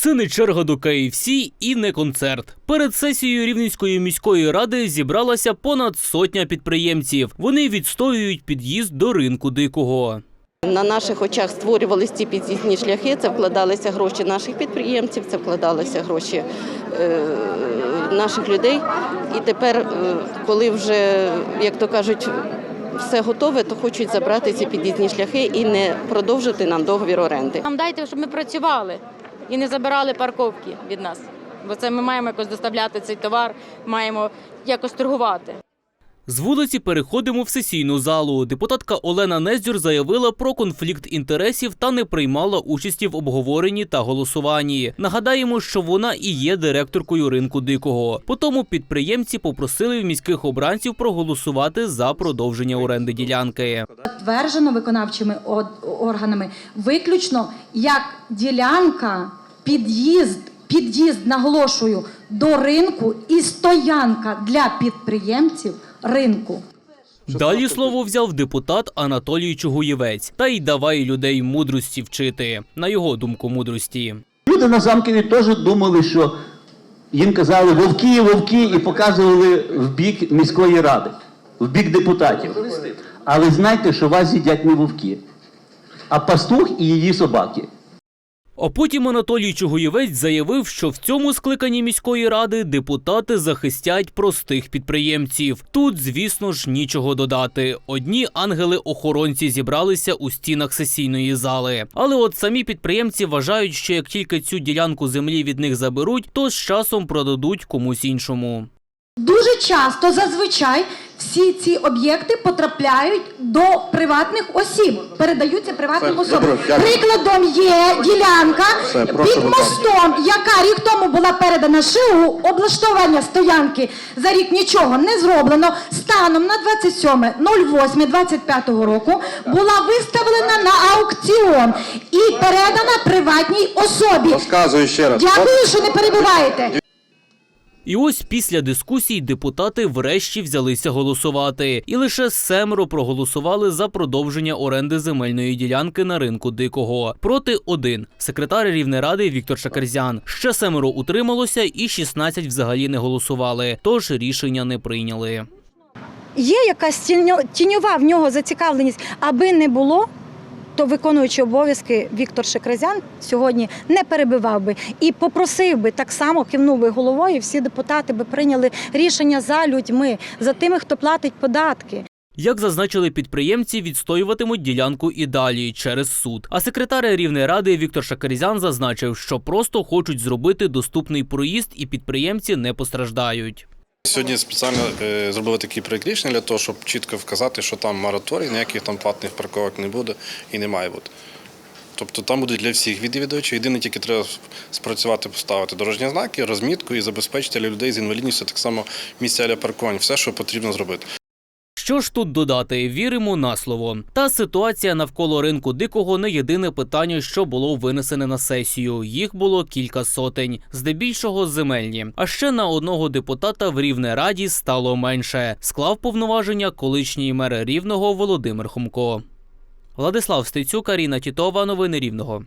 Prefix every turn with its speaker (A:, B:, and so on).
A: Це не черга до KFC і не концерт. Перед сесією Рівненської міської ради зібралася понад сотня підприємців. Вони відстоюють під'їзд до ринку дикого.
B: На наших очах створювалися ці під'їзні шляхи, це вкладалися гроші наших підприємців, це вкладалися гроші е, наших людей. І тепер, е, коли вже, як то кажуть, все готове, то хочуть забрати ці під'їзні шляхи і не продовжити нам договір оренди.
C: Нам дайте, щоб ми працювали і не забирали парковки від нас. Бо це ми маємо якось доставляти цей товар, маємо якось торгувати.
A: З вулиці переходимо в сесійну залу. Депутатка Олена Нездюр заявила про конфлікт інтересів та не приймала участі в обговоренні та голосуванні. Нагадаємо, що вона і є директоркою ринку дикого. Потому підприємці попросили в міських обранців проголосувати за продовження оренди ділянки.
D: затверджено виконавчими органами виключно як ділянка, під'їзд, під'їзд, наголошую, до ринку і стоянка для підприємців ринку.
A: Далі слово взяв депутат Анатолій Чугуєвець. Та й давай людей мудрості вчити. На його думку, мудрості.
E: Люди на замкові теж думали, що їм казали вовки, вовки, і показували в бік міської ради, в бік депутатів. Але знайте, що вас з'їдять не вовки, а пастух і її собаки.
A: А потім Анатолій Чугуєвець заявив, що в цьому скликанні міської ради депутати захистять простих підприємців. Тут, звісно ж, нічого додати. Одні ангели-охоронці зібралися у стінах сесійної зали. Але от самі підприємці вважають, що як тільки цю ділянку землі від них заберуть, то з часом продадуть комусь іншому.
D: Дуже часто, зазвичай, всі ці об'єкти потрапляють до приватних осіб, передаються приватним особам. Прикладом є ділянка
F: Все, прошу,
D: під мостом, яка рік тому була передана ШИУ, облаштування стоянки за рік нічого не зроблено. Станом на 27.08.25 року була виставлена на аукціон і передана приватній особі.
F: Розказую ще раз.
D: Дякую, що не перебиваєте.
A: І ось після дискусій депутати врешті взялися голосувати, і лише семеро проголосували за продовження оренди земельної ділянки на ринку дикого. Проти один секретар Рівнеради Віктор Шакарзян. Ще семеро утрималося, і 16 взагалі не голосували. Тож рішення не прийняли.
G: є якась тіньо- тіньова в нього зацікавленість, аби не було. То виконуючий обов'язки Віктор Шекразян сьогодні не перебивав би і попросив би так само кивнув би головою. Всі депутати би прийняли рішення за людьми, за тими, хто платить податки.
A: Як зазначили підприємці, відстоюватимуть ділянку і далі через суд. А секретар Рівнеради Віктор Шакарізян зазначив, що просто хочуть зробити доступний проїзд, і підприємці не постраждають.
H: Сьогодні спеціально е, зробили такий проєкт рішення для того, щоб чітко вказати, що там мораторій, ніяких там платних парковок не буде і не має бути. Тобто там будуть для всіх відвідувачів. Єдине тільки треба спрацювати, поставити дорожні знаки, розмітку і забезпечити для людей з інвалідністю так само місця для паркування, все, що потрібно зробити.
A: Що ж тут додати? Віримо на слово. Та ситуація навколо ринку дикого не єдине питання, що було винесене на сесію. Їх було кілька сотень, здебільшого земельні. А ще на одного депутата в Рівнераді стало менше. Склав повноваження колишній мер Рівного Володимир Хомко. Владислав Стецюк, Аріна Тітова. Новини Рівного.